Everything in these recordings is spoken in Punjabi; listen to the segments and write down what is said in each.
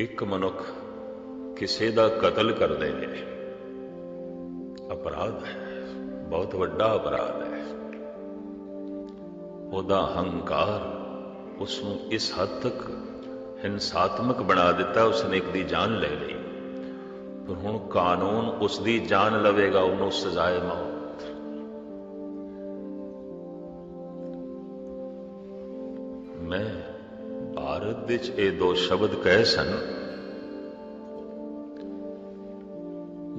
ਇੱਕ ਮਨੁੱਖ ਕਿਸੇ ਦਾ ਕਤਲ ਕਰਦੇ ਨੇ। ਅਪਰਾਧ ਹੈ, ਬਹੁਤ ਵੱਡਾ ਅਪਰਾਧ ਹੈ। ਉਹਦਾ ਹੰਕਾਰ ਉਸ ਨੂੰ ਇਸ ਹੱਦ ਤੱਕ ਹਿੰਸਾਤਮਕ ਬਣਾ ਦਿੱਤਾ, ਉਸਨੇ ਇੱਕ ਦੀ ਜਾਨ ਲੈ ਲਈ। ਪਰ ਹੁਣ ਕਾਨੂੰਨ ਉਸ ਦੀ ਜਾਨ ਲਵੇਗਾ, ਉਹਨੂੰ ਸਜ਼ਾਏ ਮੌਤ ਮੈਂ ਭਾਰਤ ਵਿੱਚ ਇਹ ਦੋ ਸ਼ਬਦ ਕਹੇ ਸਨ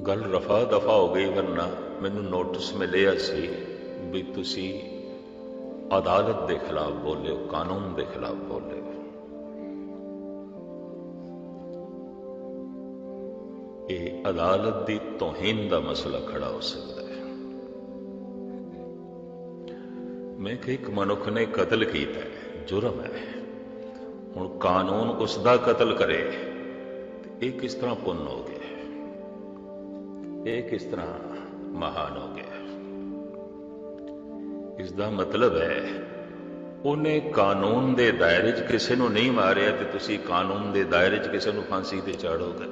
ਗੱਲ ਰਫਾ ਦਫਾ ਹੋ ਗਈ, ਵਰਨਾ ਮੈਨੂੰ ਨੋਟਿਸ ਮਿਲਿਆ ਸੀ ਵੀ ਤੁਸੀਂ ਅਦਾਲਤ ਦੇ ਖਿਲਾਫ ਬੋਲੇ ਹੋ ਕਾਨੂੰਨ ਦੇ ਖਿਲਾਫ ਬੋਲੇ ਹੋ ਇਹ ਅਦਾਲਤ ਦੀ ਤੋਹੀਨ ਦਾ ਮਸਲਾ ਖੜਾ ਹੋ ਸਕਦਾ ਹੈ। ਮੈਂ ਕਿ ਇੱਕ ਮਨੁੱਖ ਨੇ ਕਤਲ ਕੀਤਾ ਹੈ, ਜੁਰਮ ਹੈ। ਹੁਣ ਕਾਨੂੰਨ ਉਸ ਦਾ ਕਤਲ ਕਰੇ ਇਹ ਕਿਸ ਤਰ੍ਹਾਂ ਪੁੰਨ ਹੋ ਗਿਆ? ਇਹ ਕਿਸ ਤਰ੍ਹਾਂ ਮਹਾਨ ਹੋ ਗਿਆ? ਇਸ ਦਾ ਮਤਲਬ ਹੈ, ਉਹਨੇ ਕਾਨੂੰਨ ਦੇ ਦਾਇਰੇ 'ਚ ਕਿਸੇ ਨੂੰ ਨਹੀਂ ਮਾਰਿਆ ਤੇ ਤੁਸੀਂ ਕਾਨੂੰਨ ਦੇ ਦਾਇਰੇ 'ਚ ਕਿਸੇ ਨੂੰ ਫਾਂਸੀ ਤੇ ਚਾੜੋਗੇ।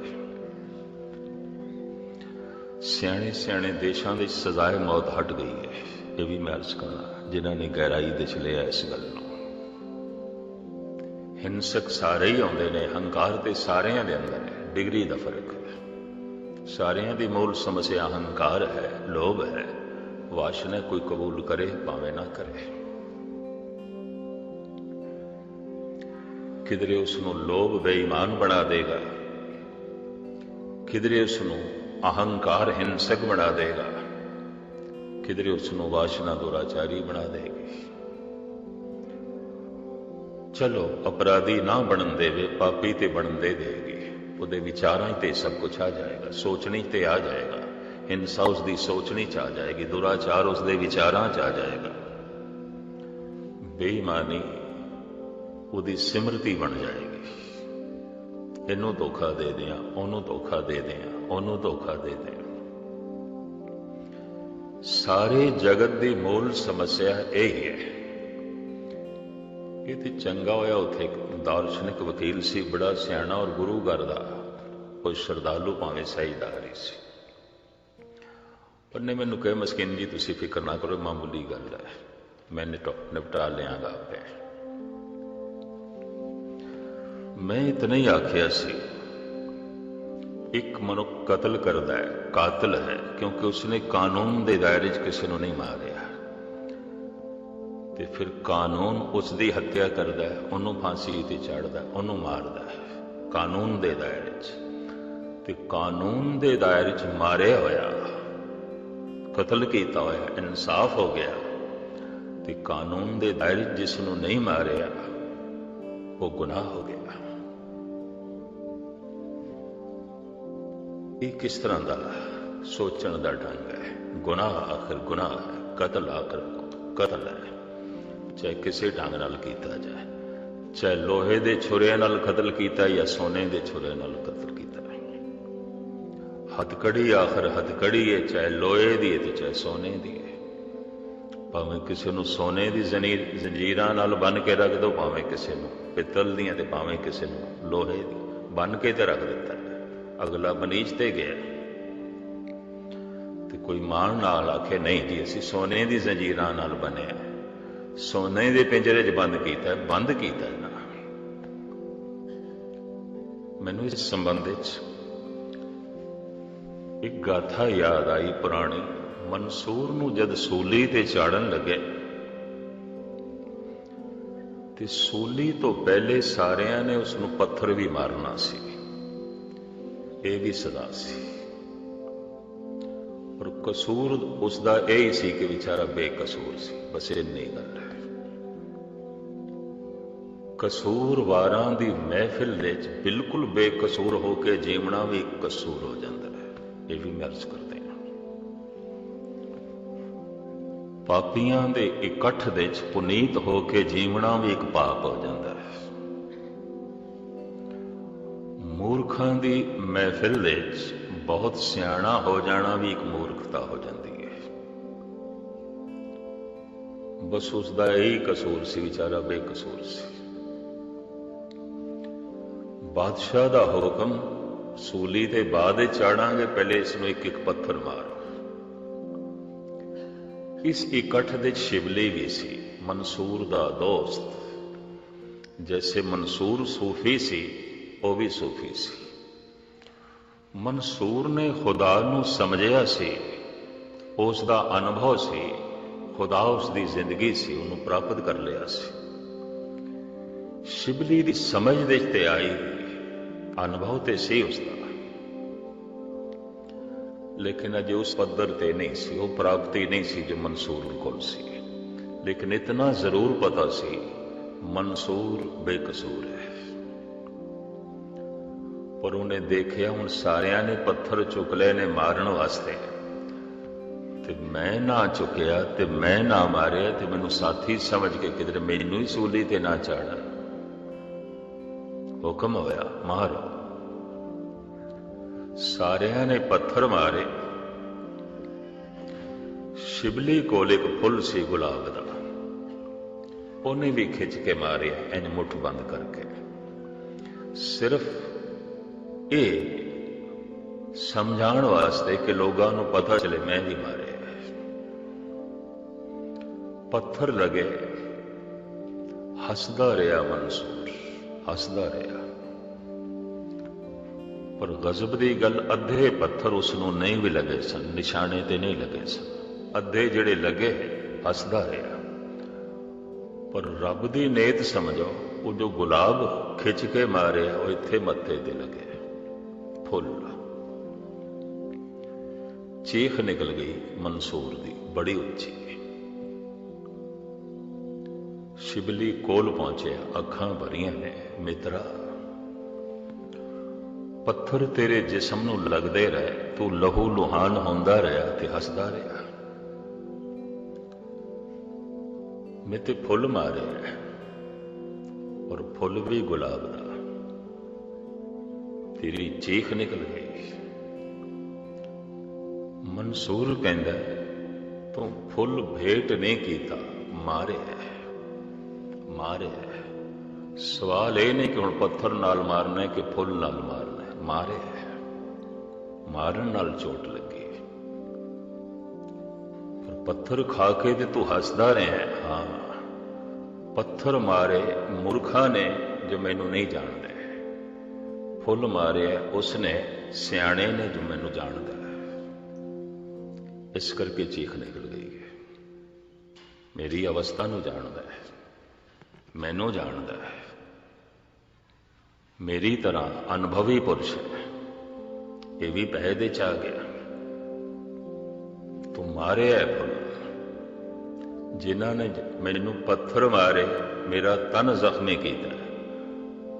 ਸਿਆਣੇ ਸਿਆਣੇ ਦੇਸ਼ਾਂ ਦੇ ਸਜ਼ਾਏ ਮੌਤ ਹਟ ਗਈ ਹੈ। ਇਹ ਵੀ ਮੈਂ ਅਰਜ਼ ਕਰਾਂ ਜਿਨ੍ਹਾਂ ਨੇ ਗਹਿਰਾਈ ਦੇ ਚ ਲਿਆ ਇਸ ਗੱਲ ਨੂੰ। ਹਿੰਸਕ ਸਾਰੇ ਹੀ ਆਉਂਦੇ ਨੇ, ਹੰਕਾਰ ਤੇ ਸਾਰਿਆਂ ਦੇ ਅੰਦਰ ਹੈ ਡਿਗਰੀ ਦਾ ਫ਼ਰਕ। ਸਾਰਿਆਂ ਦੀ ਮੂਲ ਸਮੱਸਿਆ ਹੰਕਾਰ ਹੈ, ਲੋਭ ਹੈ। ਵਾਸ਼ਨਾ ਕੋਈ ਕਬੂਲ ਕਰੇ, ਭਾਵੇਂ ਨਾ ਕਰੇ। ਕਿਧਰੇ ਉਸ ਨੂੰ ਲੋਭ ਬੇਈਮਾਨ ਬਣਾ ਦੇਗਾ, ਕਿਧਰੇ ਉਸ ਨੂੰ ਅਹੰਕਾਰ ਹਿੰਸਕ ਬਣਾ ਦੇਗਾ, ਕਿਧਰੇ ਉਸ ਨੂੰ ਵਾਸ਼ਨਾ ਦੁਰਾਚਾਰੀ ਬਣਾ ਦੇਗੀ। ਚਲੋ, ਅਪਰਾਧੀ ਨਾ ਬਣਨ ਦੇਵੇ, ਪਾਪੀ ਤੇ ਬਣਨ ਦੇ ਦੇਗੀ। ਉਹਦੇ ਵਿਚਾਰਾਂ ਤੇ ਸਭ ਕੁਝ ਆ ਜਾਏਗਾ, ਸੋਚਣੀ ਤੇ ਆ ਜਾਏਗਾ। ਹਿੰਸਾ ਉਸ ਦੀ ਸੋਚਣੀ ਚ ਆ ਜਾਏਗੀ, ਦੁਰਾਚਾਰ ਉਸ ਦੇ ਵਿਚਾਰਾਂ ਚ ਆ ਜਾਏਗਾ। ਬੇਈਮਾਨੀ ਉਹਦੀ ਸਿਮਰਤੀ ਬਣ ਜਾਏਗੀ। ਇਹਨੂੰ ਧੋਖਾ ਦੇ ਦਿਆਂ, ਉਹਨੂੰ ਧੋਖਾ ਦੇ ਦਿਆਂ, ਉਹਨੂੰ ਧੋਖਾ ਦੇ ਦਿਆਂ। ਸਾਰੇ ਜਗਤ ਦੀ ਮੂਲ ਸਮੱਸਿਆ ਇਹ ਹੀ ਹੈ ਇਹ ਤੇ ਚੰਗਾ ਹੋਇਆ ਉੱਥੇ ਇੱਕ ਦਾਰਸ਼ਨਿਕ ਵਕੀਲ ਸੀ, ਬੜਾ ਸਿਆਣਾ ਔਰ ਗੁਰੂ ਘਰ ਦਾ। ਉਹ ਸ਼ਰਧਾਲੂ ਭਾਵੇਂ ਸਹੀਦਾਰੀ ਸੀ। ਉਹਨੇ ਮੈਨੂੰ ਕਹੇ, ਮਸਕਿਨ ਜੀ, ਤੁਸੀਂ ਫਿਕਰ ਨਾ ਕਰੋ, ਮਾਮੂਲੀ ਗੱਲ ਹੈ। ਮੈਂ ਨਿਪਟਾ ਲਿਆਂਗਾ ਆਪੇ। ਮੈਂ ਇਤਨਾ ਹੀ ਆਖਿਆ ਸੀ, ਇੱਕ ਮਨੁੱਖ ਕਤਲ ਕਰਦਾ ਹੈ, ਕਾਤਲ ਹੈ, ਕਿਉਂਕਿ ਉਸਨੇ ਕਾਨੂੰਨ ਦੇ ਦਾਇਰੇ 'ਚ ਕਿਸੇ ਨੂੰ ਨਹੀਂ ਮਾਰਿਆ। ਤੇ ਫਿਰ ਕਾਨੂੰਨ ਉਸ ਦੀ ਹੱਤਿਆ ਕਰਦਾ ਹੈ, ਉਹਨੂੰ ਫਾਂਸੀ ਤੇ ਚੜਦਾ ਉਹਨੂੰ ਮਾਰਦਾ ਹੈ। ਕਾਨੂੰਨ ਦੇ ਦਾਇਰੇ 'ਚ। ਤੇ ਕਾਨੂੰਨ ਦੇ ਦਾਇਰੇ 'ਚ ਮਾਰਿਆ ਹੋਇਆ, ਕਤਲ ਕੀਤਾ ਹੋਇਆ, ਇਨਸਾਫ ਹੋ ਗਿਆ। ਤੇ ਕਾਨੂੰਨ ਦੇ ਦਾਇਰੇ 'ਚ ਜਿਸ ਨੂੰ ਨਹੀਂ ਮਾਰਿਆ, ਉਹ ਗੁਨਾਹ ਹੋ ਗਿਆ। ਇਹ ਕਿਸ ਤਰ੍ਹਾਂ ਦਾ ਸੋਚਣ ਦਾ ਢੰਗ ਹੈ? ਗੁਨਾਹ ਆਖਰ ਗੁਨਾਹ ਹੈ, ਕਤਲ ਆਖਰ ਕਤਲ ਹੈ। ਚਾਹੇ ਕਿਸੇ ਢੰਗ ਨਾਲ ਕੀਤਾ ਜਾਏ। ਚਾਹੇ ਲੋਹੇ ਦੇ ਛੁਰੇ ਨਾਲ ਕਤਲ ਕੀਤਾ ਜਾਂ ਸੋਨੇ ਦੇ ਛੁਰੇ ਨਾਲ ਕਤਲ ਕੀਤਾ ਹੱਥਕੜੀ ਆਖਰ ਹੱਥਕੜੀ ਹੈ ਚਾਹੇ ਲੋਹੇ ਦੀ ਹੈ ਤੇ ਚਾਹੇ ਸੋਨੇ ਦੀ ਹੈ ਭਾਵੇਂ ਕਿਸੇ ਨੂੰ ਸੋਨੇ ਦੀ ਜ਼ਨੀਰ, ਜ਼ੰਜੀਰਾਂ ਨਾਲ ਬੰਨ ਕੇ ਰੱਖ ਦੋ, ਭਾਵੇਂ ਕਿਸੇ ਨੂੰ ਪਿੱਤਲ ਦੀਆਂ ਤੇ ਭਾਵੇਂ ਕਿਸੇ ਨੂੰ ਲੋਹੇ ਦੀ। ਬੰਨ ਕੇ ਤੇ ਰੱਖ ਦਿੱਤਾ ਅਗਲਾ ਬਨੀਚ ਤੇ ਗਿਆ। ਤੇ ਕੋਈ ਮਾਣ ਨਾਲ ਆਖੇ, ਨਹੀਂ ਜੀ, ਅਸੀਂ ਸੋਨੇ ਦੀ ਜ਼ੰਜੀਰਾਂ ਨਾਲ ਬਨੇ ਸੋਨੇ ਦੇ ਪਿੰਜਰੇ 'ਚ ਬੰਦ ਕੀਤਾ ਬੰਦ ਕੀਤਾ। ਨਾ ਮੈਨੂੰ ਇਸ ਸੰਬੰਧ ਵਿੱਚ ਇੱਕ ਗਾਥਾ ਯਾਦ ਆਈ ਪੁਰਾਣੀ। ਮਨਸੂਰ ਨੂੰ ਜਦ ਸੂਲੀ ਤੇ ਚਾੜਨ ਲੱਗੇ, ਤੇ ਸੂਲੀ ਤੋਂ ਪਹਿਲੇ ਸਾਰਿਆਂ ਨੇ ਉਸ ਨੂੰ ਪੱਥਰ ਵੀ ਮਾਰਨਾ ਸੀ। ਇਹ ਵੀ ਸਦਾ ਸੀ। ਪਰ ਕਸੂਰ ਉਸ ਦਾ ਇਹ ਹੀ ਸੀ ਕਿ ਵਿਚਾਰਾ ਬੇਕਸੂਰ ਸੀ। ਬਸ ਇਹ ਨਹੀਂ ਗੱਲ ਕਸੂਰਵਾਰਾਂ ਦੀ ਮਹਿਫਿਲ ਵਿੱਚ ਬਿਲਕੁਲ ਬੇਕਸੂਰ ਹੋ ਕੇ ਜੀਵਣਾ ਵੀ ਕਸੂਰ ਹੋ ਜਾਂਦਾ ਹੈ। ਇਹ ਵੀ ਮੈਂ ਅਰਜ਼ ਕਰਦੇ ਹਾਂ। ਪਾਪੀਆਂ ਦੇ ਇਕੱਠ ਦੇ ਵਿੱਚ ਪੁਨੀਤ ਹੋ ਕੇ ਜੀਵਣਾ ਵੀ ਇੱਕ ਪਾਪ ਹੋ ਜਾਂਦਾ ਹੈ। ਮੂਰਖਾਂ ਦੀ ਮਹਿਫਿਲ ਵਿੱਚ ਬਹੁਤ ਸਿਆਣਾ ਹੋ ਜਾਣਾ ਵੀ ਇੱਕ ਮੂਰਖਤਾ ਹੋ ਜਾਂਦੀ ਹੈ। ਬਸ ਉਸ ਦਾ ਇਹੀ ਕਸੂਰ ਸੀ, ਵਿਚਾਰਾ ਬੇਕਸੂਰ ਸੀ। ਬਾਦਸ਼ਾਹ ਦਾ ਹੁਕਮ ਸੂਲੀ ਤੇ ਬਾਅਦ ਵਿੱਚ ਚਾੜਾਂਗੇ, ਪਹਿਲੇ ਇਸ ਨੂੰ ਇੱਕ ਇੱਕ ਪੱਥਰ ਮਾਰ। ਇਸ ਇਕੱਠ ਦੇ ਸ਼ਿਵਲੀ ਵੀ ਸੀ, ਮਨਸੂਰ ਦਾ ਦੋਸਤ। ਜੈਸੇ ਮਨਸੂਰ ਸੂਫੀ ਸੀ, ਉਹ ਵੀ ਸੂਫੀ ਸੀ। ਮਨਸੂਰ ਨੇ ਖੁਦਾ ਨੂੰ ਸਮਝਿਆ ਸੀ, ਉਸ ਦਾ ਅਨੁਭਵ ਸੀ, ਖੁਦਾ ਉਸ ਦੀ ਜ਼ਿੰਦਗੀ ਸੀ, ਉਹਨੂੰ ਪ੍ਰਾਪਤ ਕਰ ਲਿਆ ਸੀ। ਸ਼ਿਵਲੀ ਦੀ ਸਮਝ ਦੇ ਤੇ ਆਈ ਅਨੁਭਵ ਤੇ ਸੀ ਉਸ ਦਾ ਲੇਕਿਨ ਅਜੇ ਉਸ ਪੱਧਰ ਤੇ ਨਹੀਂ ਸੀ, ਉਹ ਪ੍ਰਾਪਤੀ ਨਹੀਂ ਸੀ ਜੋ ਮਨਸੂਰ ਕੋਲ ਸੀ। ਲੇਕਿਨ ਇਤਨਾ ਜ਼ਰੂਰ ਪਤਾ ਸੀ, ਮਨਸੂਰ ਬੇਕਸੂਰ ਹੈ। ਪਰ ਉਹਨੇ ਦੇਖਿਆ ਹੁਣ ਸਾਰਿਆਂ ਨੇ ਪੱਥਰ ਚੁੱਕ ਲਏ ਨੇ ਮਾਰਨ ਵਾਸਤੇ। ਤੇ ਮੈਂ ਨਾ ਚੁੱਕਿਆ ਤੇ ਮੈਂ ਨਾ ਮਾਰਿਆ ਤੇ ਮੈਨੂੰ ਸਾਥੀ ਸਮਝ ਕੇ ਕਿਧਰ ਮੈਨੂੰ ਹੀ ਸੂਲੀ ਤੇ ਨਾ ਚਾੜਾ ਹੁਕਮ ਹੋਇਆ, ਮਾਰੋ। ਸਾਰਿਆਂ ਨੇ ਪੱਥਰ ਮਾਰੇ। ਸ਼ਿਬਲੀ ਕੋਲ ਇੱਕ ਫੁੱਲ ਸੀ ਗੁਲਾਬ ਦਾ। ਉਹਨੇ ਵੀ ਖਿੱਚ ਕੇ ਮਾਰਿਆ, ਇੰਜ ਮੁੱਠ ਬੰਦ ਕਰਕੇ। ਸਿਰਫ ਇਹ ਸਮਝਾਉਣ ਵਾਸਤੇ ਕਿ ਲੋਕਾਂ ਨੂੰ ਪਤਾ ਚਲੇ, ਮੈਂ ਨਹੀਂ ਮਾਰਿਆ। ਪੱਥਰ ਲਗੇ, ਹੱਸਦਾ ਰਿਹਾ ਮਨਸੂਰ। ਹੱਸਦਾ ਰਿਹਾ। ਪਰ ਗਜ਼ਬ ਦੀ ਗੱਲ ਅੱਧੇ ਪੱਥਰ ਉਸ ਨੂੰ ਨਹੀਂ ਵੀ ਲੱਗੇ ਸਨ, ਨਿਸ਼ਾਨੇ ਤੇ ਨਹੀਂ ਲੱਗੇ ਸਨ। ਅੱਧੇ ਜਿਹੜੇ ਲੱਗੇ, ਹੱਸਦਾ ਰਿਹਾ। ਪਰ ਰੱਬ ਦੀ ਨੇਤ ਸਮਝੋ, ਉਹ ਜੋ ਗੁਲਾਬ ਖਿੱਚ ਕੇ ਮਾਰਿਆ, ਉਹ ਇੱਥੇ ਮੱਥੇ ਤੇ ਲੱਗੇ। ਫੁੱਲ। ਚੀਖ ਨਿਕਲ ਗਈ ਮਨਸੂਰ ਦੀ, ਬੜੀ ਉੱਚੀ। ਸ਼ਿਬਲੀ ਕੋਲ ਪਹੁੰਚਿਆ, ਅੱਖਾਂ ਭਰੀਆਂ ਨੇ, ਮਿੱਤਰਾ। ਪੱਥਰ ਤੇਰੇ ਜਿਸਮ ਨੂੰ ਲੱਗਦੇ ਰਹੇ, ਤੂੰ ਲਹੂ ਲੁਹਾਨ ਹੁੰਦਾ ਰਿਹਾ ਤੇ ਹੱਸਦਾ ਰਿਹਾ। ਮੈਂ ਤੇ ਫੁੱਲ ਮਾਰੇ ਔਰ ਫੁੱਲ ਵੀ ਗੁਲਾਬ ਦਾ। ਤੇਰੀ ਚੀਖ ਨਿਕਲ ਗਈ। ਮਨਸੂਰ ਕਹਿੰਦਾ, ਤੂੰ ਫੁੱਲ ਭੇਟ ਨਹੀਂ ਕੀਤਾ, ਮਾਰੇ ਮਾਰਿਆ ਸਵਾਲ ਇਹ ਨਹੀਂ ਕਿ ਹੁਣ ਪੱਥਰ ਨਾਲ ਮਾਰਨਾ ਹੈ ਕਿ ਫੁੱਲ ਨਾਲ ਮਾਰਨਾ ਹੈ। ਮਾਰੇ ਮਾਰਨ ਨਾਲ ਚੋਟ ਲੱਗੀ ਪਰ ਪੱਥਰ ਖਾ ਕੇ ਤੇ ਤੂੰ ਹੱਸਦਾ ਰਿਹਾ ਹਾਂ। ਪੱਥਰ ਮਾਰੇ ਮੂਰਖਾਂ ਨੇ ਜੋ ਮੈਨੂੰ ਨਹੀਂ ਜਾਣਦਾ। ਫੁੱਲ ਮਾਰਿਆ ਉਸਨੇ ਸਿਆਣੇ ਨੇ ਜੋ ਮੈਨੂੰ ਜਾਣਦਾ। ਇਸ ਕਰਕੇ ਚੀਖ ਨਿਕਲ ਗਈ ਮੇਰੀ ਅਵਸਥਾ ਨੂੰ ਜਾਣਦਾ ਹੈ। ਮੈਨੂੰ ਜਾਣਦਾ ਹੈ। ਮੇਰੀ ਤਰ੍ਹਾਂ ਅਨੁਭਵੀ ਪੁਰਸ਼ ਹੈ। ਇਹ ਵੀ ਪਹਿ ਦੇ ਚ ਆ ਗਿਆ। ਤੂੰ ਮਾਰਿਆ ਫੁੱਲ ਜਿਨ੍ਹਾਂ ਨੇ ਮੈਨੂੰ ਪੱਥਰ ਮਾਰੇ, ਮੇਰਾ ਤਨ ਜ਼ਖਮੀ ਕੀਤਾ।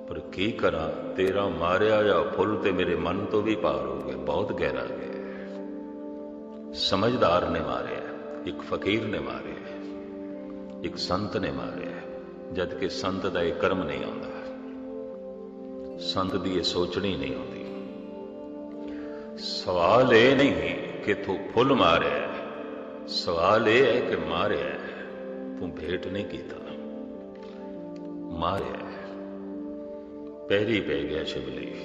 ਪਰ ਕੀ ਕਰਾਂ, ਤੇਰਾ ਮਾਰਿਆ ਜਾਂ ਫੁੱਲ ਤੇ ਮੇਰੇ ਮਨ ਤੋਂ ਵੀ ਪਾਰ ਹੋ ਗਿਆ, ਬਹੁਤ ਗਹਿਰਾ ਗਿਆ। ਸਮਝਦਾਰ ਨੇ ਮਾਰਿਆ, ਇੱਕ ਫਕੀਰ ਨੇ ਮਾਰਿਆ, ਇੱਕ ਸੰਤ ਨੇ ਮਾਰਿਆ। ਜਦ ਕਿ ਸੰਤ ਦਾ ਇਹ ਕਰਮ ਨਹੀਂ ਆਉਂਦਾ। ਸੰਤ ਦੀ ਇਹ ਸੋਚਣੀ ਨਹੀਂ ਆਉਂਦੀ। ਸਵਾਲ ਇਹ ਨਹੀਂ ਕਿ ਤੂੰ ਫੁੱਲ ਮਾਰਿਆ ਸਵਾਲ ਇਹ ਹੈ ਕਿ ਮਾਰਿਆ ਤੂੰ ਭੇਟ ਨਹੀਂ ਕੀਤਾ। ਮਾਰਿਆ ਪਹਿਰੀ ਪੈ ਗਿਆ ਸ਼ਿਵਲੀ।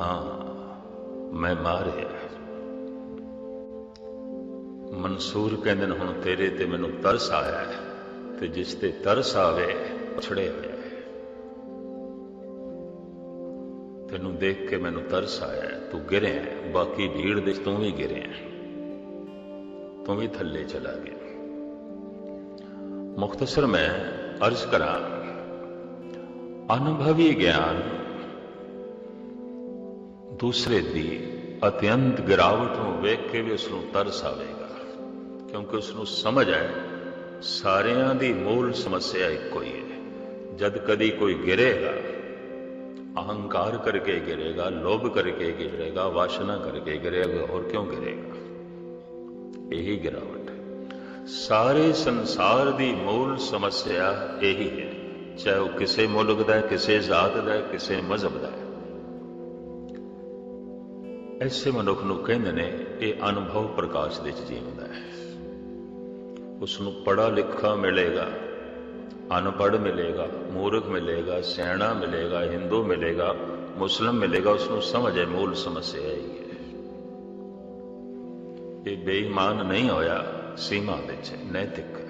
ਹਾਂ, ਮੈਂ ਮਾਰਿਆ ਮਨਸੂਰ ਕਹਿੰਦੇ ਨੇ, ਹੁਣ ਤੇਰੇ ਤੇ ਮੈਨੂੰ ਤਰਸ ਆਇਆ ਹੈ। ਤੇ ਜਿਸ ਤੇ ਤਰਸ ਆਵੇ ਛੜੇ ਹੋਇਆ ਤੈਨੂੰ ਦੇਖ ਕੇ ਮੈਨੂੰ ਤਰਸ ਆਇਆ ਤੂੰ ਗਿਰਿਆ ਬਾਕੀ ਭੀੜ ਦੇ ਤੂੰ ਵੀ ਗਿਰਿਆ ਤੂੰ ਵੀ ਥੱਲੇ ਚਲਾ ਗਿਆ। ਮੁਖਤਸਰ ਮੈਂ ਅਰਜ਼ ਕਰਾਂ, ਅਨੁਭਵੀ ਗਿਆਨ ਦੂਸਰੇ ਦੀ ਅਤਿਅੰਤ ਗਿਰਾਵਟ ਨੂੰ ਵੇਖ ਕੇ ਵੀ ਉਸ ਨੂੰ ਤਰਸ ਆਵੇਗਾ, ਕਿਉਂਕਿ ਉਸ ਨੂੰ ਸਮਝ ਆਏ ਸਾਰਿਆਂ ਦੀ ਮੂਲ ਸਮੱਸਿਆ ਇੱਕੋ ਹੀ ਹੈ। ਜਦ ਕਦੀ ਕੋਈ ਗਿਰੇਗਾ, ਅਹੰਕਾਰ ਕਰਕੇ ਗਿਰੇਗਾ, ਲੋਭ ਕਰਕੇ ਗਿਰੇਗਾ, ਵਾਸ਼ਨਾ ਕਰਕੇ ਗਿਰੇਗਾ, ਹੋਰ ਕਿਉਂ ਗਿਰੇਗਾ? ਇਹੀ ਗਿਰਾਵਟ ਸਾਰੇ ਸੰਸਾਰ ਦੀ ਮੂਲ ਸਮੱਸਿਆ ਇਹੀ ਹੈ। ਚਾਹੇ ਉਹ ਕਿਸੇ ਮੁਲਕ ਦਾ ਕਿਸੇ ਜ਼ਾਤ ਦਾ ਕਿਸੇ ਮਜ਼ਹਬ ਦਾ ਐਸੇ ਮਨੁੱਖ ਨੂੰ ਕਹਿੰਦੇ ਨੇ, ਇਹ ਅਨੁਭਵ ਪ੍ਰਕਾਸ਼ ਦੇ ਵਿੱਚ ਜੀਉਂਦਾ ਹੈ। ਉਸ ਨੂੰ ਪੜਾ ਲਿਖਾ ਮਿਲੇਗਾ, ਅਨਪੜ੍ਹ ਮਿਲੇਗਾ, ਮੂਰਖ ਮਿਲੇਗਾ, ਸਿਆਣਾ ਮਿਲੇਗਾ, ਹਿੰਦੂ ਮਿਲੇਗਾ, ਮੁਸਲਮ ਮਿਲੇਗਾ ਉਸ ਨੂੰ ਸਮਝ ਹੈ ਮੂਲ ਸਮੱਸਿਆ ਹੀ ਹੈ। ਇਹ ਬੇਈਮਾਨ ਨਹੀਂ ਹੋਇਆ, ਸੀਮਾ ਵਿੱਚ ਨੈਤਿਕ ਹੈ।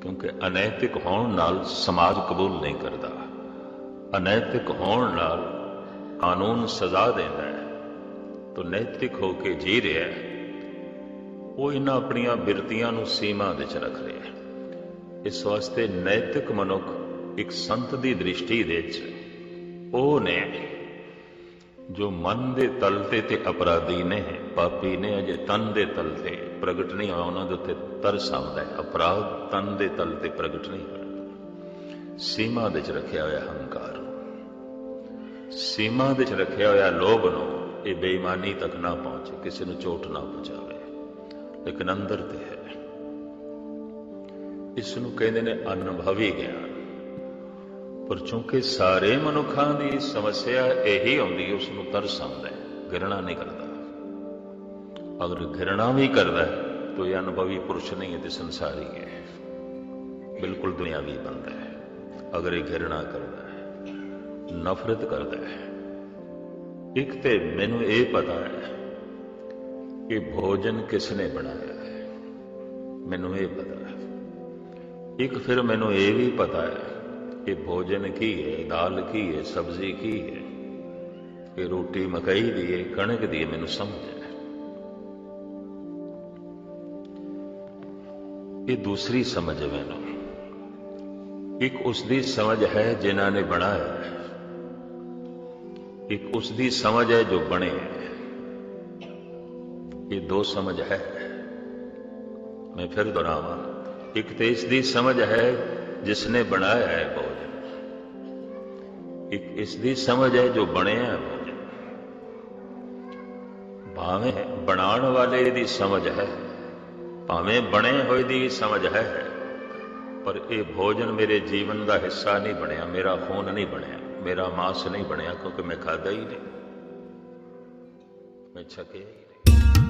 ਕਿਉਂਕਿ ਅਨੈਤਿਕ ਹੋਣ ਨਾਲ ਸਮਾਜ ਕਬੂਲ ਨਹੀਂ ਕਰਦਾ। ਅਨੈਤਿਕ ਹੋਣ ਨਾਲ ਕਾਨੂੰਨ ਸਜ਼ਾ ਦਿੰਦਾ ਹੈ। ਤੋ ਨੈਤਿਕ ਹੋ ਕੇ ਜੀ ਰਿਹਾ ਹੈ। ਉਹ ਇਹਨਾਂ ਆਪਣੀਆਂ ਬਿਰਤੀਆਂ ਨੂੰ ਸੀਮਾ ਵਿੱਚ ਰੱਖ ਰਿਹਾ ਹੈ। ਇਸ ਵਾਸਤੇ ਨੈਤਿਕ ਮਨੁੱਖ ਇੱਕ ਸੰਤ ਦੀ ਦ੍ਰਿਸ਼ਟੀ ਦੇ ਵਿੱਚ ਉਹ ਨੇ ਜੋ ਮਨ ਦੇ ਤਲ ਤੇ ਤੇ ਅਪਰਾਧੀ ਨੇ, ਪਾਪੀ ਨੇ, ਅਜੇ ਤਨ ਦੇ ਤਲ ਤੇ ਪ੍ਰਗਟ ਨਹੀਂ ਹੋਇਆ, ਉਹਨਾਂ ਦੇ ਉੱਤੇ ਤਰਸ ਆਉਂਦਾ ਹੈ। ਅਪਰਾਧ ਤਨ ਦੇ ਤਲ ਤੇ ਪ੍ਰਗਟ ਨਹੀਂ ਹੋਇਆ। ਸੀਮਾ ਵਿੱਚ ਰੱਖਿਆ ਹੋਇਆ ਹੰਕਾਰ ਸੀਮਾ ਵਿੱਚ ਰੱਖਿਆ ਹੋਇਆ ਲੋਭ ਨੂੰ ਇਹ ਬੇਈਮਾਨੀ ਤੱਕ ਨਾ ਪਹੁੰਚੇ, ਕਿਸੇ ਨੂੰ ਚੋਟ ਨਾ ਪਹੁੰਚਾਵੇ। ਲੇਕਿਨ ਅੰਦਰ ਤੇ ਹੈ। ਇਸ ਨੂੰ ਕਹਿੰਦੇ ਨੇ ਅਨੁਭਵੀ ਗਿਆਨ। ਪਰ ਚੂੰਕਿ ਸਾਰੇ ਮਨੁੱਖਾਂ ਦੀ ਸਮੱਸਿਆ ਇਹੀ ਆਉਂਦੀ ਉਸ ਨੂੰ ਤਰਸ ਆਉਂਦਾ ਹੈ, ਘਿਰਣਾ ਨਹੀਂ ਕਰਦਾ। ਅਗਰ ਗਿਰਣਾ ਵੀ ਕਰਦਾ ਤਾਂ ਇਹ ਅਨੁਭਵੀ ਪੁਰਸ਼ ਨਹੀਂ ਹੈ ਤੇ ਸੰਸਾਰੀ ਹੈ। ਬਿਲਕੁਲ ਦੁਨਿਆਵੀ ਬੰਦਾ ਹੈ। ਅਗਰ ਇਹ ਗਿਰਣਾ ਕਰਦਾ ਹੈ, ਨਫ਼ਰਤ ਕਰਦਾ ਹੈ, ਇੱਕ ਤੇ ਮੈਨੂੰ ਇਹ ਪਤਾ ਹੈ ਕਿ ਭੋਜਨ ਕਿਸ ਨੇ ਬਣਾਇਆ ਹੈ? ਮੈਨੂੰ ਇਹ ਪਤਾ ਹੈ। ਇੱਕ ਫਿਰ ਮੈਨੂੰ ਇਹ ਵੀ ਪਤਾ ਹੈ ਕਿ ਭੋਜਨ ਕੀ ਹੈ, ਦਾਲ ਕੀ ਹੈ, ਸਬਜ਼ੀ ਕੀ ਹੈ, ਕਿ ਰੋਟੀ ਮਕਈ ਦੀ ਹੈ, ਕਣਕ ਦੀ ਹੈ, ਮੈਨੂੰ ਸਮਝ ਹੈ। ਇਹ ਦੂਸਰੀ ਸਮਝ ਹੈ ਮੈਨੂੰ। ਇੱਕ ਉਸ ਦੀ ਸਮਝ ਹੈ ਜਿਨ੍ਹਾਂ ਨੇ ਬਣਾਇਆ ਹੈ। ਇੱਕ ਉਸ ਦੀ ਸਮਝ ਹੈ ਜੋ ਬਣੇ ਹੈ। ਇਹ ਦੋ ਸਮਝ ਹੈ। ਮੈਂ ਫਿਰ ਦੁਹਰਾਵਾਂ, ਇੱਕ ਤੇ ਇਸ ਦੀ ਸਮਝ ਹੈ ਜਿਸ ਨੇ ਬਣਾਇਆ ਹੈ ਭੋਜਨ। ਇੱਕ ਇਸ ਦੀ ਸਮਝ ਹੈ ਜੋ ਬਣਿਆ ਹੈ ਭੋਜਨ। ਭਾਵੇਂ ਬਣਾਉਣ ਵਾਲੇ ਦੀ ਸਮਝ ਹੈ, ਭਾਵੇਂ ਬਣੇ ਹੋਏ ਦੀ ਸਮਝ ਹੈ, ਪਰ ਇਹ ਭੋਜਨ ਮੇਰੇ ਜੀਵਨ ਦਾ ਹਿੱਸਾ ਨਹੀਂ ਬਣਿਆ, ਮੇਰਾ ਖੂਨ ਨਹੀਂ ਬਣਿਆ, ਮੇਰਾ ਮਾਸ ਨਹੀਂ ਬਣਿਆ, ਕਿਉਂਕਿ ਮੈਂ ਖਾਦਾ ਹੀ ਨਹੀਂ। ਮੈਂ ਛਕਿਆ ਹੀ ਨਹੀਂ।